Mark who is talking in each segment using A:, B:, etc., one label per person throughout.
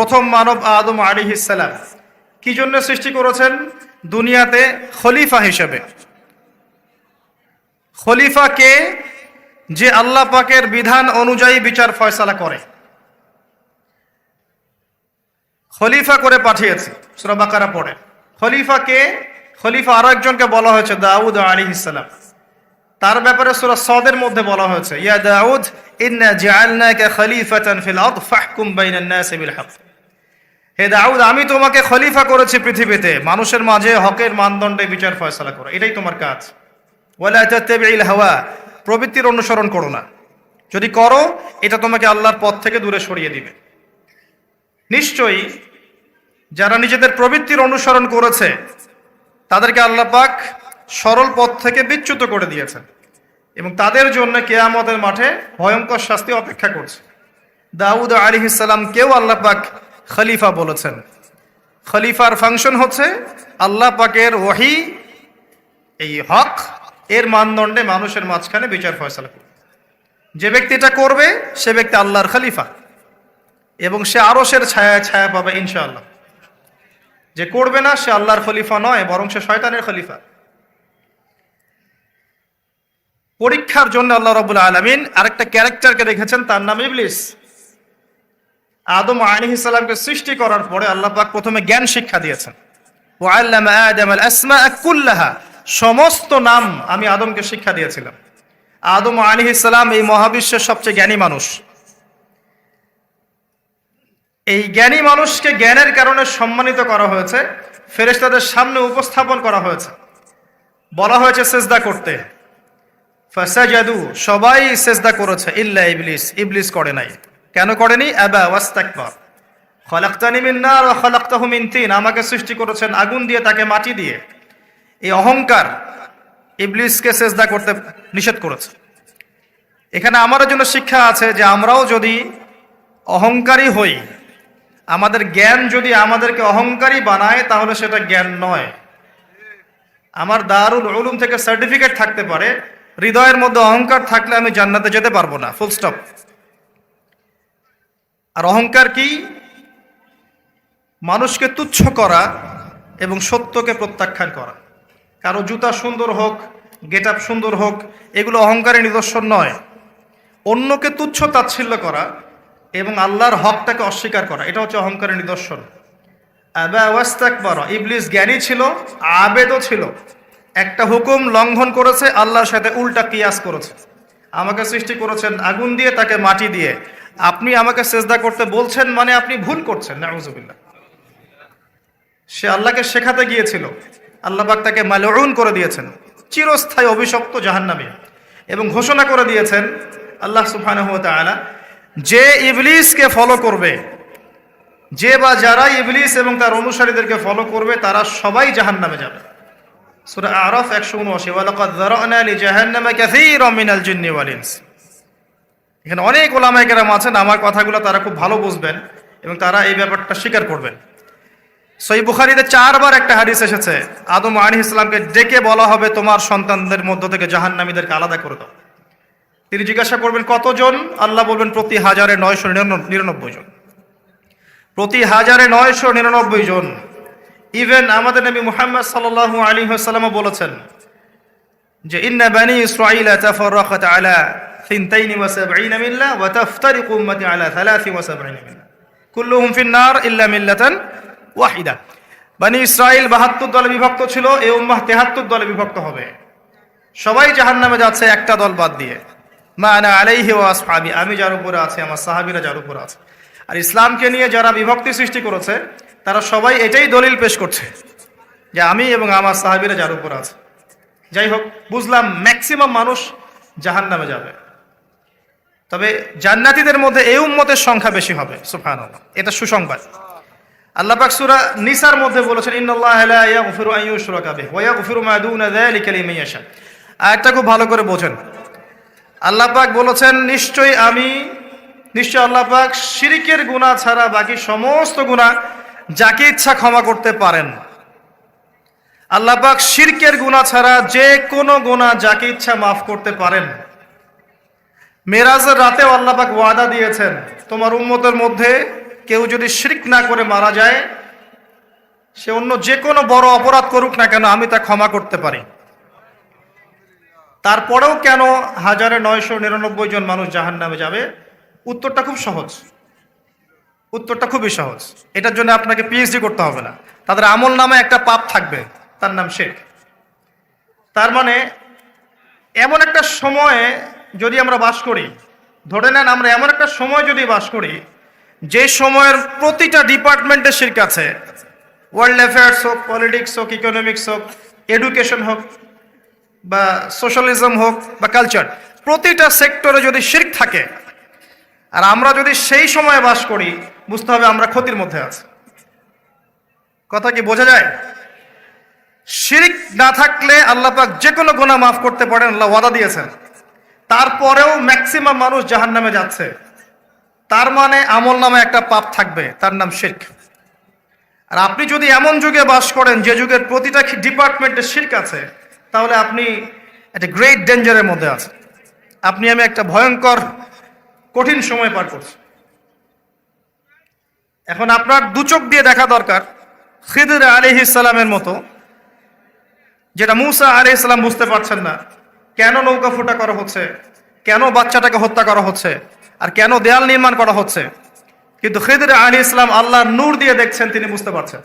A: প্রথম মানব আদম আলী ইসালাম কি জন্য সৃষ্টি করেছেন? দুনিয়াতে খলিফা হিসেবে। খলিফা কে? যে আল্লাহ পাকের বিধান অনুযায়ী বিচার ফয়সালা করে। খলিফা করে পাঠিয়েছে, সুরা বাকারা পড়ে। খলিফা কে? খলিফা আরও একজনকে বলা হয়েছে, দাউদ আলী ইসালাম তার ব্যাপারে সুরা সদের মধ্যে বলা হয়েছে, ইয়া দাউদ, ইন্না জাআলনাকা খলিফাতান ফিল আরদ, ফাহকুম বাইনান নাসি বিল হক। হে দাউদ, আমি তোমাকে খলিফা করেছি পৃথিবীতে। মানুষের মাঝে হকের মানদণ্ডে বিচার ফয়সালা করো। এটাই তোমার কাজ। ওয়ালা তাত্তাবিল হাওয়া, প্রবৃত্তির অনুসরণ করো না। যদি করো, এটা তোমাকে আল্লাহর পথ থেকে দূরে সরিয়ে দিবে। নিশ্চয়ই যারা নিজেদের প্রবৃত্তির অনুসরণ করেছে, তাদেরকে আল্লাহ পাক সরল পথ থেকে বিচ্যুত করে দিয়েছেন। এবং তাদের জন্য কেয়ামতের মাঠে ভয়ঙ্কর শাস্তি অপেক্ষা করছে। দাউদ আলী ইসালাম কেউ আল্লাহ পাক খলিফা বলেছেন। খলিফার ফাংশন হচ্ছে আল্লাহ পাকের ওহি এই হক, এর মানদণ্ডে মানুষের মাঝখানে বিচার ফয়সালা করবে যে ব্যক্তি এটা করবে, সে ব্যক্তি আল্লাহর খলিফা এবং সে আরসের ছায়া ছায়া পাবে ইনশাআল্লাহ। যে করবে না, সে আল্লাহর খলিফা নয়, বরং সে শয়তানের খলিফা। পরীক্ষার জন্য আল্লাহ রবুল আলমিন আরেকটা ক্যারেক্টারকে রেখেছেন, তার নাম ইবলিস। আদম আলী ইসলামকে সৃষ্টি করার পরে আল্লাহ পাক প্রথমে জ্ঞান শিক্ষা দিয়েছেন। ও আল্লাহ আল সমস্ত নাম আমি আদমকে শিক্ষা দিয়েছিলাম। আদম আলী ইসলাম এই মহাবিশ্বের সবচেয়ে জ্ঞানী মানুষ। এই জ্ঞানী মানুষকে জ্ঞানের কারণে সম্মানিত করা হয়েছে, ফেরেশতাদের সামনে উপস্থাপন করা হয়েছে। বলা হয়েছে সেজদা করতে। ফাসাজাদু, সবাই সেজদা করেছে, ইল্লা ইবলিস ইবলিস করে নাই। কেন করেনি? আবা ওয়াস্তাকবার। খলাক্তানি মিন নার ওয়া খলাক্তাহু মিন তিন। আমাকে সৃষ্টি করেছেন আগুন দিয়ে, তাকে মাটি দিয়ে। এই অহংকার ইবলিসকে সেজদা করতে নিষেধ করেছে। এখানে আমার জন্য শিক্ষা আছে যে আমরাও যদি অহংকারী হই, আমাদের জ্ঞান যদি আমাদেরকে অহংকারী বানায়, তাহলে সেটা জ্ঞান নয়। আমার দারুল উলুম থেকে সার্টিফিকেট থাকতে পারে। হৃদয়ের মধ্যে অহংকার থাকলে আমি জান্নাতে যেতে পারব না। Full stop. আর অহংকার কি? মানুষকে তুচ্ছ করা এবং সত্যকে প্রত্যাখ্যান করা। কারও জুতা সুন্দর হোক গেট আপ সুন্দর হোক, এগুলো অহংকারের নিদর্শন নয়। অন্যকে তুচ্ছ তাচ্ছিল্য করা এবং আল্লাহর হকটাকে অস্বীকার করা, এটা হচ্ছে অহংকারের নিদর্শন। ইবলিস জ্ঞানী ছিল, আবেদও ছিল। একটা হুকুম লঙ্ঘন করেছে, আল্লাহর সাথে উল্টা কিয়াস করেছে। আমাকে সৃষ্টি করেছেন আগুন দিয়ে, তাকে মাটি দিয়ে। আপনি আমাকে সেজদা করতে বলছেন মানে আপনি ভুল করছেন, নাউজুবিল্লাহ। সে আল্লাহকে শেখাতে গিয়েছিল। আল্লাহ পাক তাকে মালউন করে দিয়েছেন, চিরস্থায়ী অভিশপ্ত জাহান্নামী। এবং ঘোষণা করে দিয়েছেন, আল্লাহ সুবহানাহু ওয়া তাআলা, যে ইবলিসকে ফলো করবে, যে বা যারা ইবলিস এবং তার অনুসারীদেরকে ফলো করবে, তারা সবাই জাহান্নামে যাবে। সূরা আরাফ 179 ওয়ালাকাদ যারানা লিজাহান্নামা কাসীরাম মিনাল জিন্নি ওয়াল ইনস। এখানে অনেক ওলামায়ে কেরাম আছেন, আমার কথাগুলো তারা খুব ভালো বুঝবেন এবং তারা এই ব্যাপারটা স্বীকার করবেন। সই বুখারিতে চারবার একটা হাদিস এসেছে, আদম আলী ইসলামকে ডেকে বলা হবে তোমার সন্তানদের মধ্য থেকে জাহান্নামীদেরকে আলাদা করে দাও। তিনি জিজ্ঞাসা করবেন, কতজন? আল্লাহ বলবেন, প্রতি হাজারে নয়শো নিরানব্বই জন। প্রতি হাজারে নয়শো নিরানব্বই জন। ইভেন আমাদের নবী মুহাম্মদ সাল্লাল্লাহু আলী সাল্লামও বলেছেন যে, ইন্না বানি তাফাররাকাত আলা ثنتين وسبعين ملة وتفترق أمتي على ثلاث وسبعين ملة كلهم في النار إلا ملة ওয়াহিদা বানি ইসরায়েল বাহাত্তর দলে বিভক্ত ছিল এই উম্মাহ তেহাত্তর দলে বিভক্ত হবে সবাই জাহান নামে যাচ্ছে একটা দল বাদ দিয়ে মা আনা আলাইহি ওয়া আসহাবি আমি যার উপরে আছে আমার সাহাবীরা যার উপরে আছে আর ইসলামকে নিয়ে যারা বিভক্তি সৃষ্টি করেছে তারা সবাই এটাই দলিল পেশ করছে যে আমি এবং আমার সাহাবীরা যার উপরে আছে যাই হোক বুঝলাম ম্যাক্সিমাম মানুষ জাহান নামে যাবে তবে জান্নাতীদের মধ্যে এই উম্মতের সংখ্যা বেশি হবে, সুবহানাল্লাহ। এটা সুসংবাদ। আল্লাহ পাক সূরা নিসার মধ্যে বলেছেন, ইন্নাল্লাহা লা ইয়াগফিরু আন ইউশরাকা বিহি ওয়া ইয়াগফিরু মা দুনা যালিকা লিমান ইয়াশা। আয়াতটা খুব ভালো করে বোঝেন। আল্লাহ পাক বলেছেন, নিশ্চয়ই আমি নিশ্চয় আল্লাহ পাক শিরিকের গুনাহ ছাড়া বাকি সমস্ত গুনাহ যাকে ইচ্ছা ক্ষমা করতে পারেন। আল্লাহ পাক শিরকের গুনাহ ছাড়া যে কোনো গুনাহ যাকে ইচ্ছা মাফ করতে পারেন। মেরাজের রাতেও আল্লাহ পাক ওয়াদা দিয়েছেন, তোমার উম্মতের মধ্যে কেউ যদি শিরিক না করে মারা যায়, সে অন্য যে কোনো বড় অপরাধ করুক না কেন, আমি তা ক্ষমা করতে পারি। তারপরেও কেন হাজারে নয়শো নিরানব্বই জন মানুষ জাহান নামে যাবে? উত্তরটা খুব সহজ। উত্তরটা খুবই সহজ। এটার জন্য আপনাকে পিএইচডি করতে হবে না। তাদের আমল নামে একটা পাপ থাকবে, তার নাম শেখ। তার মানে এমন একটা সময়ে যদি আমরা বাস করি, ধরে নেন আমরা এমন একটা সময় যদি বাস করি, যে সময়ের প্রতিটা ডিপার্টমেন্টের শির্ক আছে। ওয়ার্ল্ড অ্যাফেয়ার্স হোক, পলিটিক্স হোক, ইকোনমিক্স হোক, এডুকেশন হোক, বা সোশ্যালিজম হোক, বা কালচার, প্রতিটা সেক্টরে যদি শির্ক থাকে, আর আমরা যদি সেই সময়ে বাস করি, বুঝতে হবে আমরা ক্ষতির মধ্যে আছি। কথা কি বোঝা যায়? শিরিক না থাকলে আল্লাহ পাক যে কোনো গোনা মাফ করতে পারেন, আল্লাহ ওয়াদা দিয়েছেন। তারপরেও ম্যাক্সিমাম মানুষ জাহান নামে যাচ্ছে। তার মানে আমল নামে একটা পাপ থাকবে, তার নাম শির্ক। আর আপনি যদি এমন যুগে বাস করেন যে যুগের প্রতিটা ডিপার্টমেন্টে শির্ক আছে, তাহলে আপনি একটা গ্রেট ডেঞ্জারের মধ্যে আছেন। আপনি আমি একটা ভয়ঙ্কর, কঠিন সময় পার করছি। এখন আপনার দু চোখ দিয়ে দেখা দরকার, খিদির আলি ইসালামের মতো, যেটা মুসা আলি ইসলাম বুঝতে পারছেন না। কেন নৌকা ফুটা করা হচ্ছে? কেন বাচ্চাটাকে হত্যা করা হচ্ছে? আর কেন দেয়াল নির্মাণ করা হচ্ছে? কিন্তু খিদির আলী ইসলাম আল্লাহর নূর দিয়ে দেখছেন, তিনি বুঝতে পারছেন।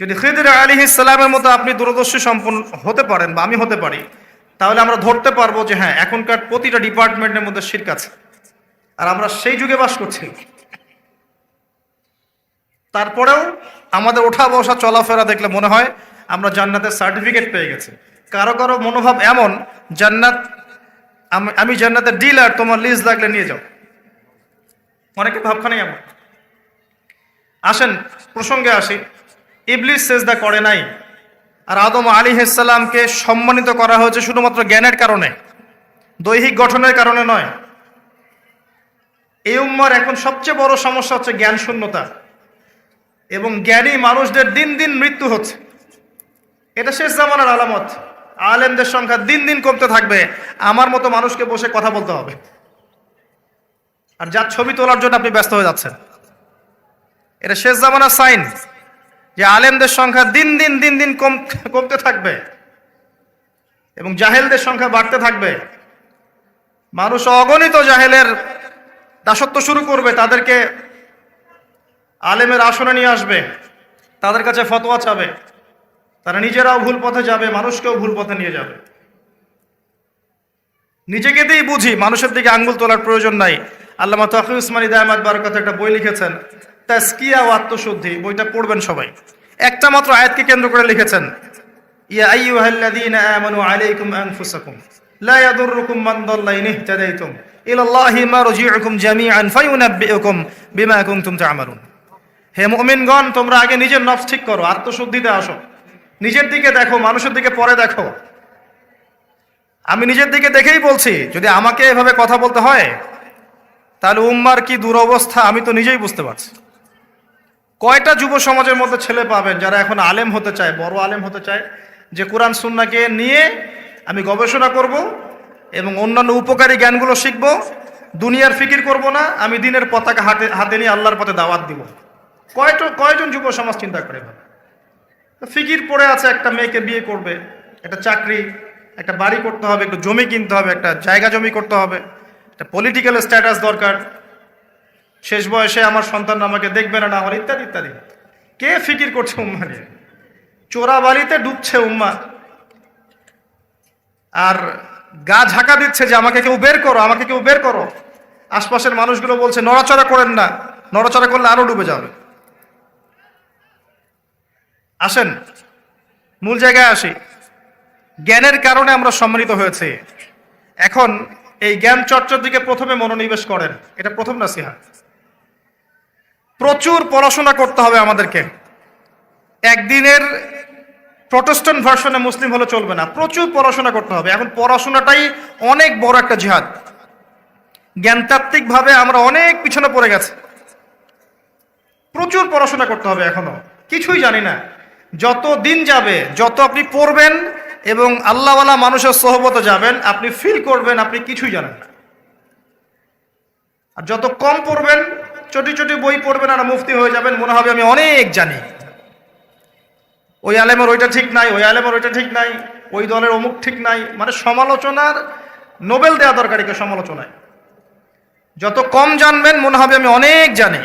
A: যদি খিদির আলী ইসলামের মতো আপনি দূরদর্শী সম্পন্ন হতে পারেন বা আমি হতে পারি, তাহলে আমরা ধরতে পারব যে হ্যাঁ এখনকার প্রতিটা ডিপার্টমেন্টের মধ্যে শির্ক আছে। আর আমরা সেই যুগে বাস করছি। তারপরেও আমাদের ওঠা বসা চলাফেরা দেখলে মনে হয় আমরা জান্নাতের সার্টিফিকেট পেয়ে গেছি। কারও কারও মনোভাব এমন, জান্নাত, আমি- জান্নাতের ডিলার তোমার লিজ লাগলে নিয়ে যাও। অনেকে ভাবখানে এমন। আসেন, প্রসঙ্গে আসি। ইবলিস সেজদা করে নাই, আর আদম আলী সালামকে সম্মানিত করা হয়েছে শুধুমাত্র জ্ঞানের কারণে, দৈহিক গঠনের কারণে নয়। এই উম্মার এখন সবচেয়ে বড় সমস্যা হচ্ছে জ্ঞান শূন্যতা এবং জ্ঞানী মানুষদের দিন দিন মৃত্যু হচ্ছে। এটা শেষ জামানার আলামত। আলেমদের সংখ্যা দিন দিন কমতে থাকবে। আমার মতো মানুষকে বসে কথা বলতে হবে। আর যার ছবি তোলার জন্য আপনি ব্যস্ত হয়ে যাচ্ছেন। এটা শেষ জামানার সাইন যে আলেমদের সংখ্যা দিন দিন দিন দিন কম, কমতে থাকবে। এবং জাহেলদের সংখ্যা বাড়তে থাকবে। মানুষ অগণিত জাহেলের দাসত্ব শুরু করবে, তাদেরকে আলেমের আসনে নিয়ে আসবে, তাদের কাছে ফতোয়া চাবে। তারা নিজেরাও ভুল পথে যাবে, মানুষকেও ভুল পথে নিয়ে যাবে। নিজেকে দিয়েই বুঝি, মানুষের দিকে আঙ্গুল তোলার প্রয়োজন নাই। আল্লামা তফি উসমানী দায়ামাত বারকাত একটা বই লিখেছেন তাস্কিয়া ও আত্মশুদ্ধি বইটা পড়বেন সবাই। একটা মাত্র আয়াতকে কেন্দ্র করে লিখেছেন, ইয়া বিমা হে মুমিনগণ, তোমরা আগে নিজের নফস ঠিক করো, আত্মশুদ্ধিতে আসো। নিজের দিকে দেখো, মানুষের দিকে পরে দেখো। আমি নিজের দিকে দেখেই বলছি, যদি আমাকে এভাবে কথা বলতে হয়, তাহলে উম্মার কি দুরবস্থা আমি তো নিজেই বুঝতে পারছি। কয়টা যুব সমাজের মধ্যে ছেলে পাবেন যারা এখন আলেম হতে চায়, বড় আলেম হতে চায়, যে কোরআন সুন্নাকে নিয়ে আমি গবেষণা করব এবং অন্যান্য উপকারী জ্ঞানগুলো শিখব, দুনিয়ার ফিকির করব না, আমি দিনের পতাকা হাতে হাতে নিয়ে আল্লাহর পথে দাওয়াত দিব। কয়টা কয়জন যুব সমাজ চিন্তা করে ভাবে? ফিকির পড়ে আছে একটা মেয়েকে বিয়ে করবে, একটা চাকরি, একটা বাড়ি করতে হবে, একটু জমি কিনতে হবে, একটা জায়গা জমি করতে হবে, একটা পলিটিক্যাল স্ট্যাটাস দরকার। শেষ বয়সে আমার সন্তান আমাকে দেখবে না আমার ইত্যাদি ইত্যাদি। কে ফিকির করছে উম্মা নিয়ে চোরা বাড়িতে ডুবছে উম্মা আর গা ঝাঁকা দিচ্ছে যে আমাকে কেউ বের করো, আমাকে কেউ বের করো। আশপাশের মানুষগুলো বলছে, নড়াচড়া করেন না, নড়াচড়া করলে আরও ডুবে যাবে। আসেন। মূল জায়গায় আসি। জ্ঞানের কারণে আমরা সম্মানিত হয়েছে। এখন এই জ্ঞান চর্চার দিকে প্রথমে মনোনিবেশ করেন। এটা প্রথম নাসিহা। প্রচুর পড়াশোনা করতে হবে আমাদেরকে। একদিনের প্রটেস্ট্যান্ট ভার্সনে মুসলিম হলে চলবে না। প্রচুর পড়াশোনা করতে হবে। এখন পড়াশোনাটাই অনেক বড় একটা জিহাদ। জ্ঞানতাত্ত্বিকভাবে আমরা অনেক পিছনে পড়ে গেছে। প্রচুর পড়াশোনা করতে হবে এখনও। কিছুই জানি না। যত দিন যাবে, যত আপনি পড়বেন এবং আল্লাহওয়ালা মানুষের সহবতে যাবেন, আপনি ফিল করবেন, আপনি কিছুই জানেন না। আর যত কম পড়বেন, চটি চটি বই পড়বেন আর মুফতি হয়ে যাবেন, মনে হবে আমি অনেক জানি। ওই আলেমের ওইটা ঠিক নাই, ওই আলেমের ওইটা ঠিক নাই, ওই দলের অমুক ঠিক নাই। মানে সমালোচনার নোবেল দেওয়া দরকারিকে সমালোচনায়। যত কম জানবেন, মনে হবে আমি অনেক জানি।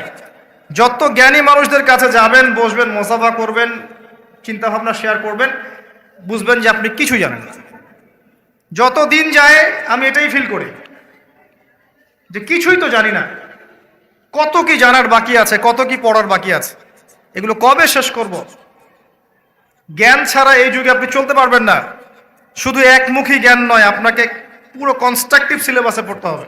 A: যত জ্ঞানী মানুষদের কাছে যাবেন, বসবেন, মোসাফা করবেন চিন্তা ভাবনা শেয়ার করবেন, বুঝবেন যে আপনি কিছু জানেন না। যত দিন যায়, আমি এটাই ফিল করি, যে কিছুই তো জানি না, কত কি জানার বাকি আছে, কত কি পড়ার বাকি আছে, এগুলো কবে শেষ করব? জ্ঞান ছাড়া এই যুগে আপনি চলতে পারবেন না, শুধু একমুখী জ্ঞান নয়, আপনাকে পুরো কনস্ট্রাকটিভ সিলেবাসে পড়তে হবে।